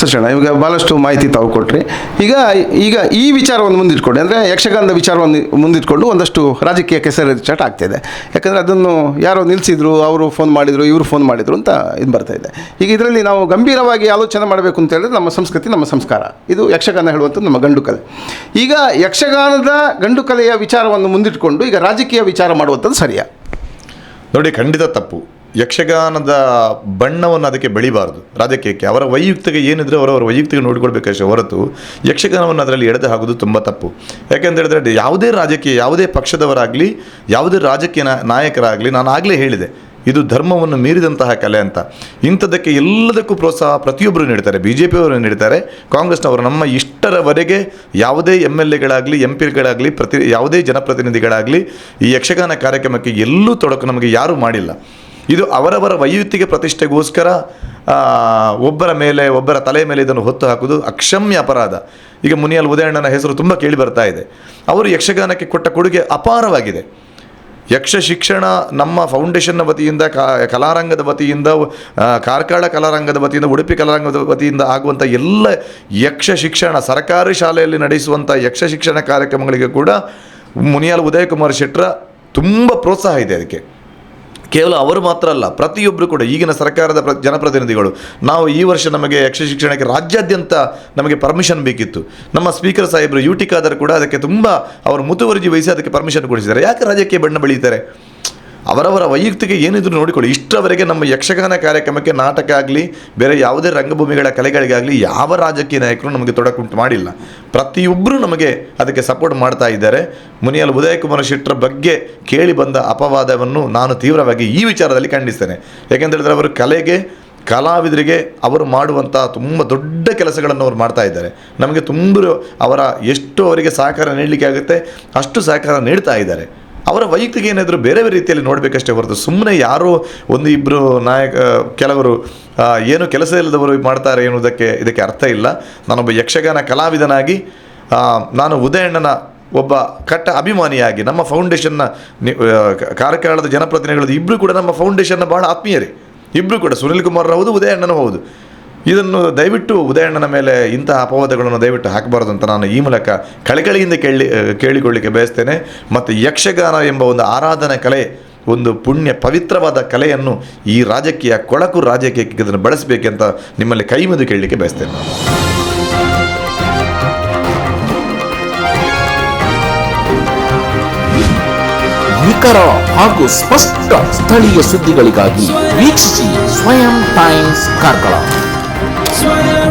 ಸಚಿಣ ಇವಾಗ ಭಾಳಷ್ಟು ಮಾಹಿತಿ ತಾವು ಕೊಟ್ರಿ. ಈಗ ಈಗ ಈ ವಿಚಾರವನ್ನು ಮುಂದಿಟ್ಕೊಂಡು ಅಂದರೆ ಯಕ್ಷಗಾನದ ವಿಚಾರವನ್ನು ಮುಂದಿಟ್ಕೊಂಡು ಒಂದಷ್ಟು ರಾಜಕೀಯ ಕೆಸರು ಚಾಟ ಆಗ್ತಿದೆ. ಯಾಕಂದರೆ ಅದನ್ನು ಯಾರೋ ನಿಲ್ಲಿಸಿದ್ರು ಅವರು ಫೋನ್ ಮಾಡಿದರು, ಇವರು ಫೋನ್ ಮಾಡಿದರು ಅಂತ ಇದು ಬರ್ತಾ ಇದೆ. ಈಗ ಇದರಲ್ಲಿ ನಾವು ಗಂಭೀರವಾಗಿ ಆಲೋಚನೆ ಮಾಡಬೇಕು ಅಂತ ಹೇಳಿದ್ರೆ ನಮ್ಮ ಸಂಸ್ಕೃತಿ, ನಮ್ಮ ಸಂಸ್ಕಾರ. ಇದು ಯಕ್ಷಗಾನ ಹೇಳುವಂಥದ್ದು ನಮ್ಮ ಗಂಡು ಕಲೆ. ಈಗ ಯಕ್ಷಗಾನದ ಗಂಡು ಕಲೆಯ ವಿಚಾರವನ್ನು ಮುಂದಿಟ್ಕೊಂಡು ಈಗ ರಾಜಕೀಯ ವಿಚಾರ ಮಾಡುವಂಥದ್ದು ಸರಿಯಾ? ನೋಡಿ, ಖಂಡಿತ ತಪ್ಪು. ಯಕ್ಷಗಾನದ ಬಣ್ಣವನ್ನು ಅದಕ್ಕೆ ಬೆಳಿಬಾರ್ದು. ರಾಜಕೀಯಕ್ಕೆ ಅವರ ವೈಯಕ್ತಿಕ ಏನಿದ್ರೆ ಅವರವರ ವೈಯಕ್ತಿಕ ನೋಡಿಕೊಳ್ಬೇಕಷ್ಟೇ ಹೊರತು ಯಕ್ಷಗಾನವನ್ನು ಅದರಲ್ಲಿ ಎಳೆದು ಹಾಕೋದು ತುಂಬ ತಪ್ಪು. ಯಾಕೆಂತ ಹೇಳಿದ್ರೆ ಯಾವುದೇ ರಾಜಕೀಯ, ಯಾವುದೇ ಪಕ್ಷದವರಾಗಲಿ, ಯಾವುದೇ ರಾಜಕೀಯ ನಾಯಕರಾಗಲಿ ನಾನು ಆಗಲೇ ಹೇಳಿದೆ, ಇದು ಧರ್ಮವನ್ನು ಮೀರಿದಂತಹ ಕಲೆ ಅಂತ. ಇಂಥದ್ದಕ್ಕೆ ಎಲ್ಲದಕ್ಕೂ ಪ್ರೋತ್ಸಾಹ ಪ್ರತಿಯೊಬ್ಬರು ನೀಡ್ತಾರೆ. ಬಿ ಜೆ ಪಿಯವರು ನೀಡ್ತಾರೆ, ಕಾಂಗ್ರೆಸ್ನವರು ನಮ್ಮ ಇಷ್ಟರವರೆಗೆ ಯಾವುದೇ ಎಂ ಎಲ್ ಎಗಳಾಗಲಿ ಎಂ ಪಿಗಳಾಗಲಿ ಪ್ರತಿ ಯಾವುದೇ ಜನಪ್ರತಿನಿಧಿಗಳಾಗಲಿ ಈ ಯಕ್ಷಗಾನ ಕಾರ್ಯಕ್ರಮಕ್ಕೆ ಎಲ್ಲೂ ತೊಡಕು ನಮಗೆ ಯಾರೂ ಮಾಡಿಲ್ಲ. ಇದು ಅವರವರ ವೈಯಕ್ತಿಕ ಪ್ರತಿಷ್ಠೆಗೋಸ್ಕರ ಒಬ್ಬರ ಮೇಲೆ, ಒಬ್ಬರ ತಲೆ ಮೇಲೆ ಇದನ್ನು ಹೊತ್ತು ಹಾಕುವುದು ಅಕ್ಷಮ್ಯ ಅಪರಾಧ. ಈಗ ಮುನಿಯಲ್ ಉದಯಣ್ಣನ ಹೆಸರು ತುಂಬ ಕೇಳಿ ಬರ್ತಾ ಇದೆ. ಅವರು ಯಕ್ಷಗಾನಕ್ಕೆ ಕೊಟ್ಟ ಕೊಡುಗೆ ಅಪಾರವಾಗಿದೆ. ಯಕ್ಷ ಶಿಕ್ಷಣ ನಮ್ಮ ಫೌಂಡೇಶನ್ನ ವತಿಯಿಂದ ಕಲಾರಂಗದ ವತಿಯಿಂದ ಕಾರ್ಕಳ ಕಲಾರಂಗದ ವತಿಯಿಂದ, ಉಡುಪಿ ಕಲಾರಂಗದ ವತಿಯಿಂದ ಆಗುವಂಥ ಎಲ್ಲ ಯಕ್ಷ ಶಿಕ್ಷಣ, ಸರ್ಕಾರಿ ಶಾಲೆಯಲ್ಲಿ ನಡೆಸುವಂಥ ಯಕ್ಷ ಶಿಕ್ಷಣ ಕಾರ್ಯಕ್ರಮಗಳಿಗೆ ಕೂಡ ಮುನಿಯಾಲ್ ಉದಯಕುಮಾರ್ ಶೆಟ್ರ ತುಂಬ ಪ್ರೋತ್ಸಾಹ ಇದೆ ಅದಕ್ಕೆ. ಕೇವಲ ಅವರು ಮಾತ್ರ ಅಲ್ಲ ಪ್ರತಿಯೊಬ್ಬರು ಕೂಡ ಈಗಿನ ಸರ್ಕಾರದ ಪ್ರ, ಜನಪ್ರತಿನಿಧಿಗಳು. ನಾವು ಈ ವರ್ಷ ನಮಗೆ ಯಕ್ಷ ಶಿಕ್ಷಣಕ್ಕೆ ರಾಜ್ಯಾದ್ಯಂತ ನಮಗೆ ಪರ್ಮಿಷನ್ ಬೇಕಿತ್ತು. ನಮ್ಮ ಸ್ಪೀಕರ್ ಸಾಹೇಬರು ಯು ಟಿ ಕೂಡ ಅದಕ್ಕೆ ತುಂಬ ಅವರು ಮುತುವರ್ಜಿ ವಹಿಸಿ ಅದಕ್ಕೆ ಪರ್ಮಿಷನ್ ಕೊಡಿಸಿದ್ದಾರೆ. ಯಾಕೆ ರಾಜ್ಯಕ್ಕೆ ಬಣ್ಣ ಬೆಳೀತಾರೆ? ಅವರವರ ವೈಯಕ್ತಿಕ ಏನಿದ್ರು ನೋಡಿಕೊಳ್ಳಿ. ಇಷ್ಟರವರೆಗೆ ನಮ್ಮ ಯಕ್ಷಗಾನ ಕಾರ್ಯಕ್ರಮಕ್ಕೆ ನಾಟಕ ಆಗಲಿ, ಬೇರೆ ಯಾವುದೇ ರಂಗಭೂಮಿಗಳ ಕಲೆಗಳಿಗಾಗಲಿ ಯಾವ ರಾಜಕೀಯ ನಾಯಕರು ನಮಗೆ ತೊಡಕುಂಟು ಮಾಡಿಲ್ಲ. ಪ್ರತಿಯೊಬ್ಬರೂ ನಮಗೆ ಅದಕ್ಕೆ ಸಪೋರ್ಟ್ ಮಾಡ್ತಾ ಇದ್ದಾರೆ. ಮುನಿಯಲ್ ಉದಯಕುಮಾರ್ ಶೆಟ್ಟರ ಬಗ್ಗೆ ಕೇಳಿ ಬಂದ ಅಪವಾದವನ್ನು ನಾನು ತೀವ್ರವಾಗಿ ಈ ವಿಚಾರದಲ್ಲಿ ಖಂಡಿಸ್ತೇನೆ. ಯಾಕೆಂತ ಹೇಳಿದ್ರೆ ಅವರು ಕಲೆಗೆ, ಕಲಾವಿದರಿಗೆ ಅವರು ಮಾಡುವಂಥ ತುಂಬ ದೊಡ್ಡ ಕೆಲಸಗಳನ್ನು ಅವರು ಮಾಡ್ತಾ ಇದ್ದಾರೆ. ನಮಗೆ ತುಂಬ ಅವರ ಎಷ್ಟು ಅವರಿಗೆ ಸಹಕಾರ ನೀಡಲಿಕ್ಕೆ ಆಗುತ್ತೆ, ಅಷ್ಟು ಸಹಕಾರ ನೀಡ್ತಾ ಇದ್ದಾರೆ. ಅವರ ವೈಯಕ್ತಿಕ ಏನಾದರೂ ಬೇರೆ ಬೇರೆ ರೀತಿಯಲ್ಲಿ ನೋಡಬೇಕಷ್ಟೇ ಹೊರತು ಸುಮ್ಮನೆ ಯಾರೋ ಒಂದು ಇಬ್ಬರು ನಾಯಕ ಕೆಲವರು ಏನು ಕೆಲಸ ಇಲ್ಲದವರು ಮಾಡ್ತಾರೆ ಎನ್ನುವುದಕ್ಕೆ ಇದಕ್ಕೆ ಅರ್ಥ ಇಲ್ಲ. ನಾನೊಬ್ಬ ಯಕ್ಷಗಾನ ಕಲಾವಿದನಾಗಿ ನಾನು ಉದಯಣ್ಣನ ಒಬ್ಬ ಕಟ್ಟ ಅಭಿಮಾನಿಯಾಗಿ, ನಮ್ಮ ಫೌಂಡೇಶನ್ನ ಕಾರ್ಕಳದ ಜನಪ್ರತಿನಿಧಿಗಳು ಇಬ್ಬರು ಕೂಡ ನಮ್ಮ ಫೌಂಡೇಶನ್ನ ಬಹಳ ಆತ್ಮೀಯರೇ. ಇಬ್ಬರು ಕೂಡ, ಸುನಿಲ್ ಕುಮಾರ್ ಹೌದು ಉದಯಣ್ಣನೂ ಹೌದು. ಇದನ್ನು ದಯವಿಟ್ಟು ಉದಯಣ್ಣನ ಮೇಲೆ ಇಂತಹ ಅಪವಾದಗಳನ್ನು ದಯವಿಟ್ಟು ಹಾಕಬಾರದು ಅಂತ ನಾನು ಈ ಮೂಲಕ ಕಳೆಕಳಿಯಿಂದ ಕೇಳಿ ಕೇಳಿಕೊಳ್ಳಿಕ್ಕೆ ಬಯಸ್ತೇನೆ. ಮತ್ತು ಯಕ್ಷಗಾನ ಎಂಬ ಒಂದು ಆರಾಧನೆ ಕಲೆ, ಒಂದು ಪುಣ್ಯ ಪವಿತ್ರವಾದ ಕಲೆಯನ್ನು ಈ ರಾಜಕೀಯ, ಕೊಳಕು ರಾಜಕೀಯಕ್ಕೆ ಇದನ್ನು ಬಳಸಬೇಕಂತ ನಿಮ್ಮಲ್ಲಿ ಕೈ ಮುಗಿದು ಕೇಳಲಿಕ್ಕೆ ಬಯಸ್ತೇನೆ. ನಿಖರ ಹಾಗೂ ಸ್ಪಷ್ಟ ಸ್ಥಳೀಯ ಸುದ್ದಿಗಳಿಗಾಗಿ ವೀಕ್ಷಿಸಿ ಸ್ವಯಂ ಟೈಮ್ಸ್ ಕಾರ್ಕಳ. why